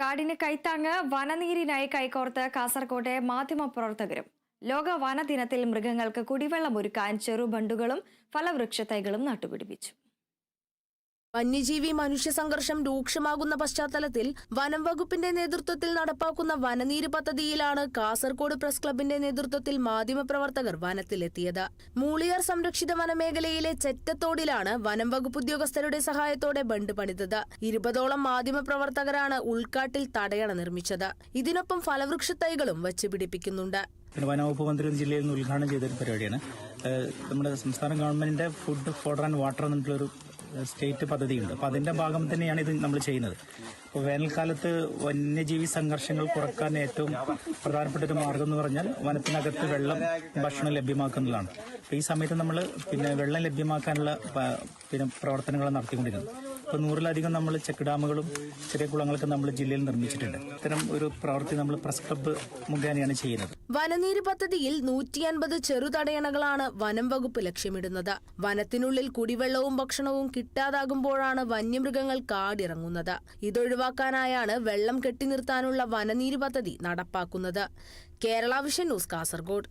കാടിന് കൈത്താങ്ങ് വനനീരിനായി കൈകോർത്ത് കാസർകോട്ടെ മാധ്യമപ്രവർത്തകരും ലോക വനദിനത്തിൽ മൃഗങ്ങൾക്ക് കുടിവെള്ളം ഒരുക്കാൻ ചെറുബണ്ടുകളും ഫലവൃക്ഷ തൈകളും നട്ടുപിടിപ്പിച്ചു. വന്യജീവി മനുഷ്യ സംഘർഷം രൂക്ഷമാകുന്ന പശ്ചാത്തലത്തിൽ വനം വകുപ്പിന്റെ നേതൃത്വത്തിൽ നടപ്പാക്കുന്ന വനനീര് പദ്ധതിയിലാണ് കാസർകോട് പ്രസ് ക്ലബിന്റെ നേതൃത്വത്തിൽ മാധ്യമപ്രവർത്തകർ വനത്തിലെത്തിയത്. മൂളിയാർ സംരക്ഷിത വനമേഖലയിലെ ചെറ്റത്തോടിലാണ് വനം വകുപ്പ് ഉദ്യോഗസ്ഥരുടെ സഹായത്തോടെ ബണ്ട് പണിതത്. ഇരുപതോളം മാധ്യമപ്രവർത്തകരാണ് ഉൾക്കാട്ടിൽ തടയണ നിർമ്മിച്ചത്. ഇതിനൊപ്പം ഫലവൃക്ഷ തൈകളും വച്ചുപിടിപ്പിക്കുന്നുണ്ട് പിന്നെ വനവകുപ്പ് മന്ത്രി ജില്ലയിൽ നിന്ന് ഉദ്ഘാടനം ചെയ്തൊരു പരിപാടിയാണ്. നമ്മുടെ സംസ്ഥാന ഗവൺമെന്റിന്റെ ഫുഡ് ഫോഡർ ആൻഡ് വാട്ടർ എന്നിട്ടുള്ളൊരു സ്റ്റേറ്റ് പദ്ധതിയുണ്ട്. അപ്പോൾ അതിന്റെ ഭാഗം തന്നെയാണ് ഇത് നമ്മൾ ചെയ്യുന്നത്. അപ്പോൾ വേനൽക്കാലത്ത് വന്യജീവി സംഘർഷങ്ങൾ കുറയ്ക്കാൻ ഏറ്റവും പ്രധാനപ്പെട്ട ഒരു മാർഗം എന്ന് പറഞ്ഞാൽ വനത്തിനകത്ത് വെള്ളം ഭക്ഷണം ലഭ്യമാക്കുന്നതാണ്. ഈ സമയത്ത് നമ്മൾ പിന്നെ വെള്ളം ലഭ്യമാക്കാനുള്ള പിന്നെ പ്രവർത്തനങ്ങൾ നടത്തിക്കൊണ്ടിരിക്കുന്നത് ഇപ്പോൾ നൂറിലധികം നമ്മൾ ചെക്ക് ഡാമുകളും ചെറിയ കുളങ്ങളൊക്കെ നമ്മൾ ജില്ലയിൽ നിർമ്മിച്ചിട്ടുണ്ട്. ഇത്തരം ഒരു പ്രവൃത്തി നമ്മൾ പ്രസ് ക്ലബ്ബ് മുഖേനയാണ് ചെയ്യുന്നത്. വനനീര് പദ്ധതിയിൽ നൂറ്റി അൻപത് ചെറുതടയണകളാണ് വനം വകുപ്പ് ലക്ഷ്യമിടുന്നത്. വനത്തിനുള്ളിൽ കുടിവെള്ളവും ഭക്ഷണവും കിട്ടാതാകുമ്പോഴാണ് വന്യമൃഗങ്ങൾ കാടിറങ്ങുന്നത്. ഇതൊഴിവാക്കാനായാണ് വെള്ളം കെട്ടിനിർത്താനുള്ള വനനീര് പദ്ധതി നടപ്പാക്കുന്നത്. Kerala vision news Kasaragod.